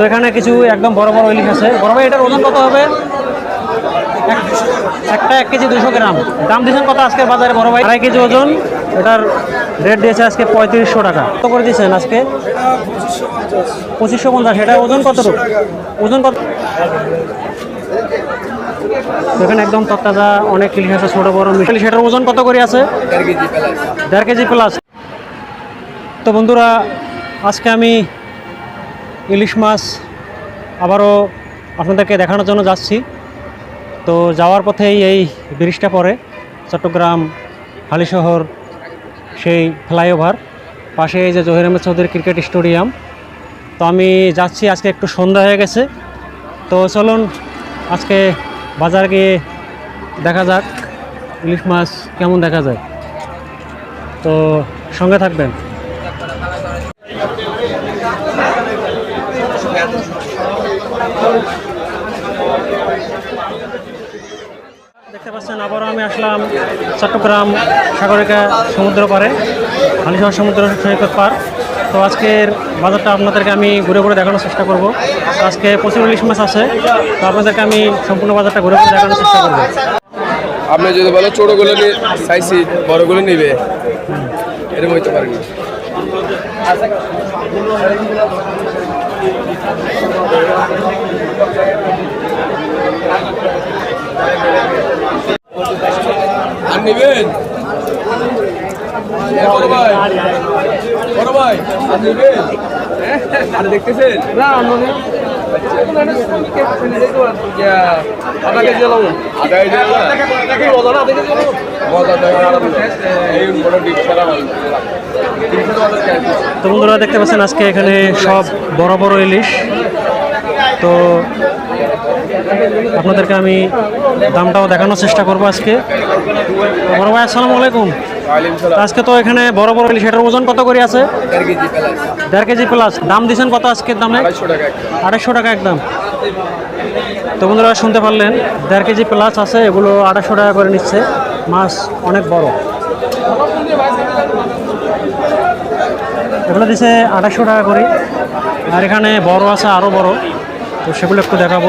তো এখানে কিছু একদম বড় বড় ইলিশ আছে। বড় ভাই, এটার ওজন কত হবে? এক- একটা এক কেজি দুশো গ্রাম। দাম দিয়েছেন কত আজকের বাজারে বড় ভাই? আড়াই কেজি ওজন। এটার রেট দিয়েছে আজকে পঁয়ত্রিশশো টাকা। কত করে দিয়েছেন আজকে? পঁচিশশো পঞ্চাশ। এটা ওজন কত? ওজন কত? এখানে একদম তত্তাজা অনেক ইলিশ আছে, ছোটো বড় মিশালি সেটার ওজন কত করে আছে? দেড় কেজি প্লাস। তো বন্ধুরা, আজকে আমি ইলিশ মাছ আবারও আপনাদেরকে দেখানোর জন্য যাচ্ছি। তো যাওয়ার পথেই এই ব্রিজটা পড়ে, চট্টগ্রাম, হালিশহর, সেই ফ্লাইওভার, পাশে এই যে জহির আহমেদ চৌধুরী ক্রিকেট স্টেডিয়াম। তো আমি যাচ্ছি, আজকে একটু সন্ধ্যা হয়ে গেছে। তো চলুন, আজকে বাজার গিয়ে দেখা যাক, ইলিশ মাছ কেমন দেখা যায়। তো সঙ্গে থাকবেন। দেখতে পাচ্ছেন, আবারও আমি আসলাম চট্টগ্রাম সাগরিকা সমুদ্র পারে হালিশহর সমুদ্র সৈকত পার তো আজকের বাজারটা আপনাদেরকে আমি ঘুরে ঘুরে দেখানোর চেষ্টা করব। আজকে প্রচুর ইলিশ মাছ আছে, তো আপনাদেরকে আমি সম্পূর্ণ বাজারটা ঘুরে ঘুরে দেখানোর চেষ্টা করব। আপনি যদি বলে ছোটগুলো চাইছি বড়গুলো নিবে। এরকম হইতে পারেনি আর নেবেন? বড় ভাই বড় ভাই আর আর দেখতেছেন? না। করা হয় তো বন্ধুরা দেখতে পাচ্ছেন আজকে এখানে সব বড় বড় ইলিশ। তো আপনাদেরকে আমি দামটাও দেখানোর চেষ্টা করব আজকে। বড় ভাই আসসালামু আলাইকুম। আজকে তো এখানে বড় বড় ইলিশ এটার ওজন কত করে আছে? দেড় কেজি প্লাস। দাম দিচ্ছেন কত আজকের দামে? আড়াইশো টাকা একদম। তো বন্ধুরা শুনতে পারলেন দেড় কেজি প্লাস আছে এগুলো আড়াইশো টাকা করে নিচ্ছে। মাছ অনেক বড়। এগুলো দিছে আড়াইশো টাকা করে। আর এখানে বড় আছে আরও বড়। তো সেগুলো একটু দেখাবো।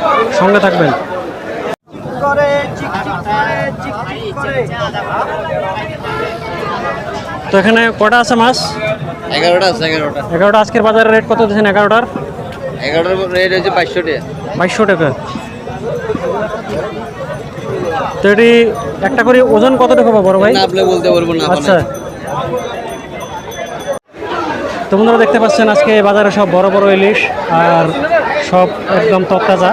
সঙ্গে থাকবেন। তো এখানে কটা আছে মাছ? এগারোটা আছে এগারোটা। এগারোটা আজকের বাজারের রেট কত দিচ্ছেন এগারোটার? এগারোটার রেট হচ্ছে বাইশশো টাকা। বাইশশো টাকা। তো এটি একটা করে ওজন কত টাকা পাবো বড় ভাই? আপনি বলতে পারব না আচ্ছা। তো বন্ধুরা দেখতে পাচ্ছেন আজকে বাজারে সব বড় বড় ইলিশ আর সব একদম তত্তাজা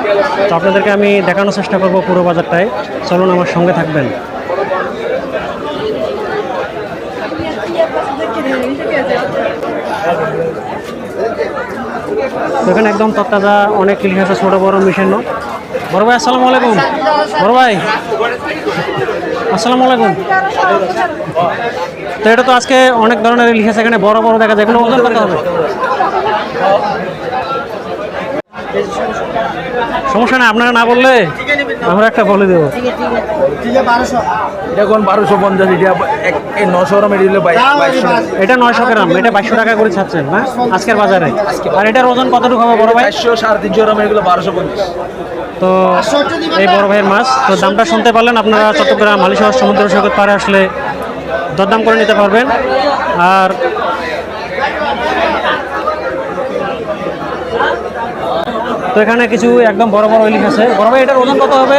তো আপনাদেরকে আমি দেখানোর চেষ্টা করব পুরো বাজারটায়। চলুন আমার সঙ্গে থাকবেন। এখানে একদম তত্তাজা অনেক ইলিশ আছে, ছোটো, বড়, মিশানো। বড় ভাই, আসসালামু আলাইকুম। বড় ভাই, আসসালামু আলাইকুম। তো এটা তো আজকে অনেক ধরনের ইলিশ আছে, এখানে বড় বড় দেখা যায়। এগুলো ওজন কত হবে? সমস্যা নেই আপনারা না বললে আমরা একটা বলে দেবো। এটা কোন বারোশো পঞ্চাশ এটা নশো গ্রাম এটা হলো বাইশ এটা নয়শো গ্রাম এটা বাইশশো টাকা করে ছাড়ছেন না? আজকের বাজারে। আর এটার ওজন কতটুকু হবে বড় ভাই? চারশো সাড়ে তিনশো গ্রাম এগুলো বারোশো পঞ্চাশ। তো এই বড় ভাইয়ের মাছ তো দামটা শুনতে পারলেন আপনারা চট্টগ্রাম হালিশহর সমুদ্র সৈকত পাড়ে আসলে দরদাম করে নিতে পারবেন। আর তো এখানে কিছু একদম বড় বড় ইলিশ আছে। বড় ভাই, এটার ওজন কত হবে?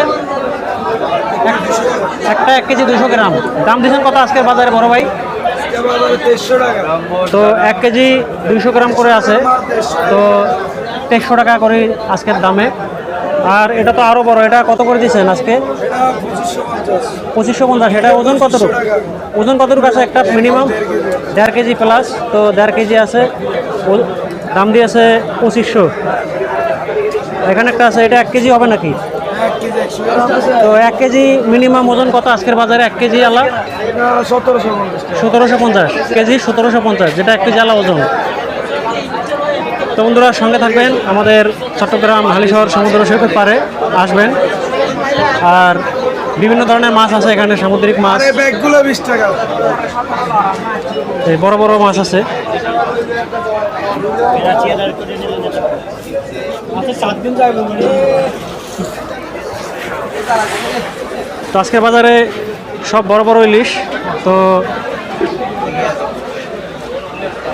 একটা এক কেজি দুশো গ্রাম। দাম দিয়েছেন কত আজকের বাজারে বড় ভাই? তো এক কেজি দুইশো গ্রাম করে আছে। তো তেইশশো টাকা করে আজকের দামে। আর এটা তো আরও বড়, এটা কত করে দিচ্ছেন আজকে? পঁচিশশো পঞ্চাশ। এটা ওজন কতটুকু? ওজন কতটুকু আছে একটা মিনিমাম দেড় কেজি প্লাস তো দেড় কেজি আছে। দাম দিয়েছে পঁচিশশো। এখানে একটা আছে এটা এক কেজি হবে নাকি? তো এক কেজি মিনিমাম ওজন কত আজকের বাজারে? এক কেজি আলা? সতেরোশো পঞ্চাশ কেজি সতেরোশো পঞ্চাশ যেটা এক কেজি আলা ওজন। তো বন্ধুরা সঙ্গে থাকবেন আমাদের চট্টগ্রাম হালিশহর সমুদ্র সৈকত পারে আসবেন। আর বিভিন্ন ধরনের মাছ আছে এখানে সামুদ্রিক মাছ। ব্যাগগুলো বিশ টাকা। এই বড় বড় মাছ আছে। তো আজকের বাজারে সব বড় বড় ইলিশ তো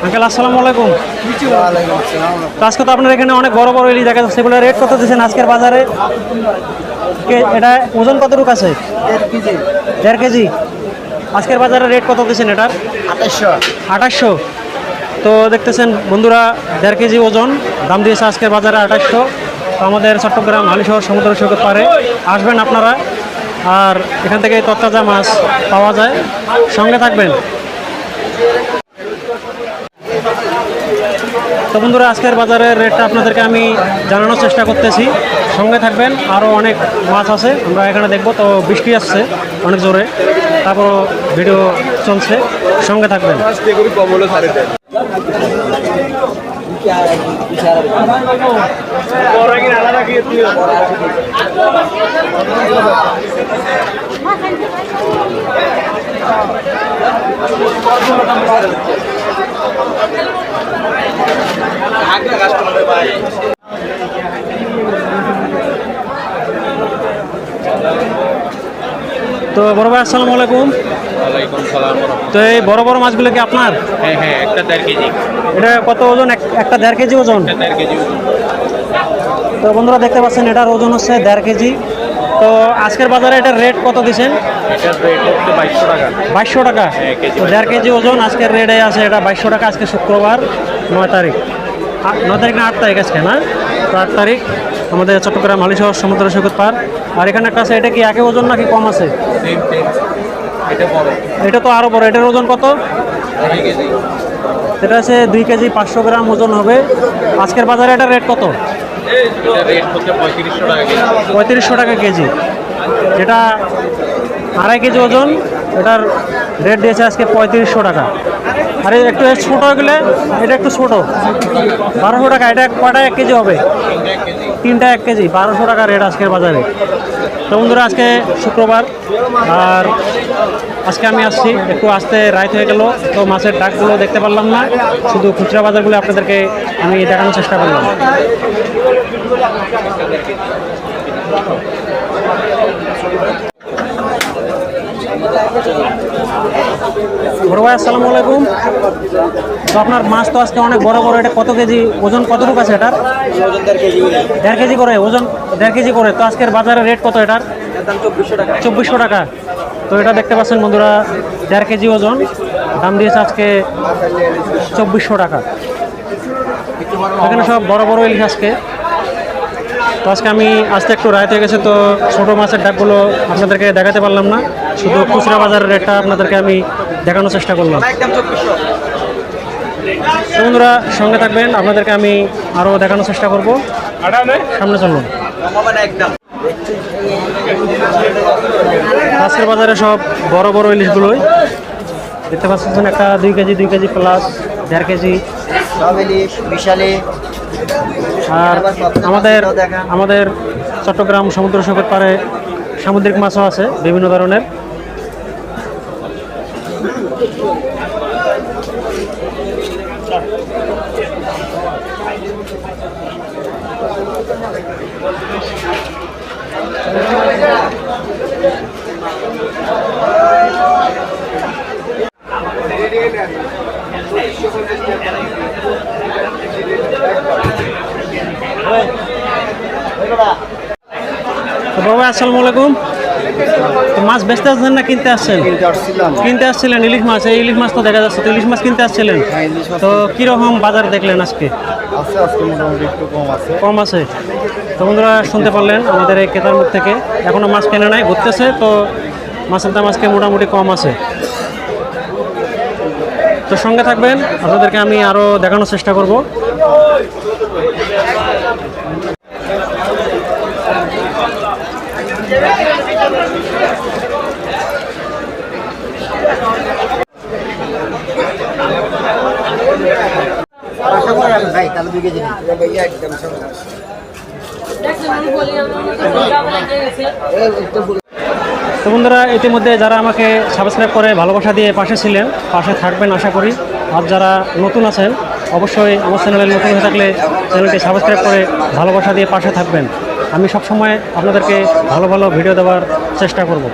আঙ্কেল আসসালামু আলাইকুম। তো আজকে তো আপনার এখানে অনেক বড় বড় ইলিশ দেখা যাচ্ছে সেগুলো রেট কত দিচ্ছেন আজকের বাজারে? কে- এটা ওজন কত কতটুকু আছে? দেড় কেজি। আজকের বাজারে রেট কত দিচ্ছেন এটার? আঠাশশো আঠাশশো তো দেখতেছেন বন্ধুরা, দেড় কেজি ওজন, দাম দিয়েছে আজকের বাজারে আঠাশশো। তো আমাদের চট্টগ্রাম হালিশহর সমুদ্র সৈকত পারে আসবেন আপনারা। আর এখান থেকে তত্তাজা মাছ পাওয়া যায়। সঙ্গে থাকবেন। তো বন্ধুরা, আজকের বাজারের রেটটা আপনাদেরকে আমি জানানোর চেষ্টা করতেছি। সঙ্গে থাকবেন আরও অনেক মাছ আছে, আমরা এখানে দেখব। তো বৃষ্টি আসছে অনেক জোরে তারপর ভিডিও চলছে। সঙ্গে থাকবেন। তো বড় আসসালামু আলাইকুম। ওয়ালাইকুম সালাম তো এই বড় বড় মাছগুলো কি আপনার? হ্যাঁ হ্যাঁ একটা দেড় কেজি। এটা কত ওজন? এক- একটা দেড় কেজি ওজন? দেড় কেজি তো বন্ধুরা দেখতে পাচ্ছেন এটার ওজন হচ্ছে দেড় কেজি। তো আজকের বাজারে এটার রেট কত দিচ্ছেন বাইশশো টাকা। হ্যাঁ, দেড় কেজি ওজন আজকের রেটে আছে এটা বাইশশো টাকা আজকে শুক্রবার নয় তারিখ। নয় তারিখ না আট তারিখ আজকে না? তো আট তারিখ আমাদের চট্টগ্রাম হালিশহর সমুদ্র সৈকত পার। আর এখানে একটা আছে এটা কি একই ওজন নাকি কম আছে? এটা এটা তো আরও বড়। এটার ওজন কত? এটা আছে দুই কেজি পাঁচশো গ্রাম ওজন হবে। আজকের বাজারে এটার রেট কত? এটা পঁয়ত্রিশশো টাকা কেজি। যেটা আড়াই কেজি ওজন। এটার রেট দিয়েছে আজকে পঁয়ত্রিশশো টাকা। আর একটু ছোটো গেলে এটা একটু ছোটো। বারোশো টাকা এটা কটা এক কেজি হবে? তিনটা এক কেজি, বারোশো টাকা রেট আজকের বাজারে। তো বন্ধুরা, আজকে শুক্রবার, আর আজকে আমি আসছি, একটু আসতে রাইত হয়ে গেল, তো মাছের ডাকগুলো দেখতে পারলাম না, শুধু খুচরা বাজারগুলো আপনাদেরকে আমি দেখানোর চেষ্টা করলাম। বড় ভাই, আসসালামু আলাইকুম। তো আপনার মাছ তো আজকে অনেক বড় বড়, এটা কত কেজি, ওজন কতটুকু আছে এটার? দেড় কেজি করে, ওজন দেড় কেজি করে। তো আজকের বাজারে রেট কত এটার? চব্বিশশো টাকা। তো এটা দেখতে পাচ্ছেন বন্ধুরা, দেড় কেজি ওজন। দাম দিয়েছে আজকে চব্বিশশো টাকা। এখানে সব বড় বড় ইলিশ আজকে। তো আজকে আমি আসতে একটু রায় হয়ে গেছে, তো ছোটো মাছের ডাকগুলো আপনাদেরকে দেখাতে পারলাম না। শুধু খুচরা বাজারের রেটটা আপনাদেরকে আমি দেখানোর চেষ্টা করলাম। বন্ধুরা সঙ্গে থাকবেন। আপনাদেরকে আমি আরও দেখানোর চেষ্টা করব। সামনে চলুন। আজকের বাজারে সব বড় বড় ইলিশগুলোই। দেখতে পাচ্ছেন একটা দুই কেজি দুই কেজি প্লাস দেড় কেজি। আর আমাদের আমাদের চট্টগ্রাম সমুদ্র সৈকত পারে সামুদ্রিক মাছও আছে বিভিন্ন ধরনের। বাবা আসসালামু আলাইকুম। মাছ বেচতে আসছেন না কিনতে আসছেন? কিনতে আসছিলেন ইলিশ মাছ এই ইলিশ মাছ তো দেখা যাচ্ছে তো ইলিশ মাছ কিনতে আসছিলেন? তো কীরকম বাজার দেখলেন আজকে? আজকে মোটামুটি একটু কম আছে। কম আছে? তো বন্ধুরা শুনতে পারলেন আমাদের এই ক্রেতার মুখ থেকে এখনও মাছ কেনে নাই ঘুরতেছে তো মাছের দাম আজকে মোটামুটি কম আছে। তো সঙ্গে থাকবেন আপনাদেরকে আমি আরও দেখানোর চেষ্টা করব। ভাই তাহলে দুই কেজি তো বন্ধুরা, ইতিমধ্যে যারা আমাকে সাবস্ক্রাইব করে ভালোবাসা দিয়ে পাশে ছিলেন, পাশে থাকবেন আশা করি। আর যারা নতুন আছেন, অবশ্যই আমার চ্যানেলে নতুন হয়ে থাকলে চ্যানেলটি সাবস্ক্রাইব করে ভালোবাসা দিয়ে পাশে থাকবেন। আমি সবসময় আপনাদেরকে ভালো ভালো ভিডিও দেওয়ার চেষ্টা করব।